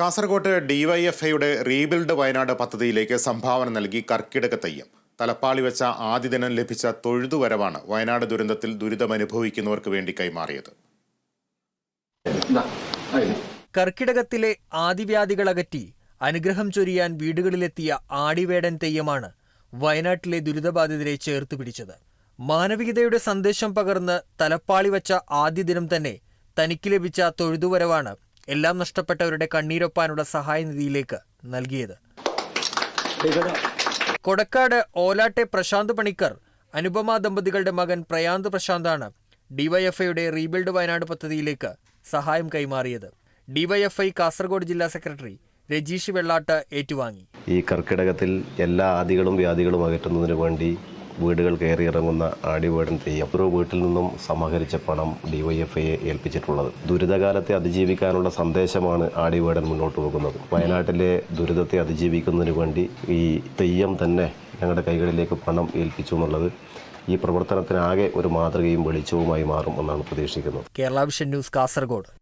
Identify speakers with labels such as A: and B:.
A: കാസർകോട്ട് ഡിവൈഎഫ്ഐയുടെ റീബിൽഡ് വയനാട് പദ്ധതിയിലേക്ക് സംഭാവന നൽകി കർക്കിടക തെയ്യം. തലപ്പാളി വെച്ച ആദ്യ ദിനം ലഭിച്ച തൊഴുതുവരവാണ് വയനാട് ദുരന്തത്തിൽ ദുരിതമനുഭവിക്കുന്നവർക്ക് വേണ്ടി കൈമാറിയത്.
B: കർക്കിടകത്തിലെ ആദിവ്യാധികളകറ്റി അനുഗ്രഹം ചൊരിയാൻ വീടുകളിലെത്തിയ ആടിവേടൻ തെയ്യമാണ് വയനാട്ടിലെ ദുരിതബാധിതരെ ചേർത്ത് പിടിച്ചത്. മാനവികതയുടെ സന്ദേശം പകർന്ന് തലപ്പാളി വച്ച ആദ്യ ദിനം തന്നെ തനിക്ക് ലഭിച്ച തൊഴുതുവരവാണ് എല്ലാം നഷ്ടപ്പെട്ടവരുടെ കണ്ണീരൊപ്പാനുള്ള സഹായനിധിയിലേക്ക് നൽകിയത്. കൊടക്കാട് ഓലാട്ടെ പ്രശാന്ത് പണിക്കർ അനുപമ ദമ്പതികളുടെ മകൻ പ്രയാന്ത് പ്രശാന്താണ് ഡിവൈഎഫ്ഐയുടെ റീബിൽഡ് വയനാട് പദ്ധതിയിലേക്ക് സഹായം കൈമാറിയത്. ഡിവൈഎഫ്ഐ കാസർഗോഡ് ജില്ലാ സെക്രട്ടറി രജീഷ് വെള്ളാട്ട് ഏറ്റുവാങ്ങി.
C: ഈ കർക്കിടകത്തിൽ എല്ലാ ആദികളും വ്യാധികളും അകറ്റുന്നതിന് വേണ്ടി വീടുകൾ കയറിയിറങ്ങുന്ന ആടിവേടൻ തെയ്യം ഓരോ വീട്ടിൽ നിന്നും സമാഹരിച്ച പണം ഡിവൈഎഫ്ഐയെ ഏൽപ്പിച്ചിട്ടുള്ളത്. ദുരിതകാലത്തെ അതിജീവിക്കാനുള്ള സന്ദേശമാണ് ആടിവേടൻ മുന്നോട്ട് പോകുന്നത്. വയനാട്ടിലെ ദുരിതത്തെ അതിജീവിക്കുന്നതിന് വേണ്ടി ഈ തെയ്യം തന്നെ ഞങ്ങളുടെ കൈകളിലേക്ക് പണം ഏൽപ്പിച്ചു എന്നുള്ളത് ഈ പ്രവർത്തനത്തിനാകെ ഒരു മാതൃകയും വെളിച്ചവുമായി മാറും എന്നാണ് പ്രതീക്ഷിക്കുന്നത്.
B: Kerala vision news Kasaragod.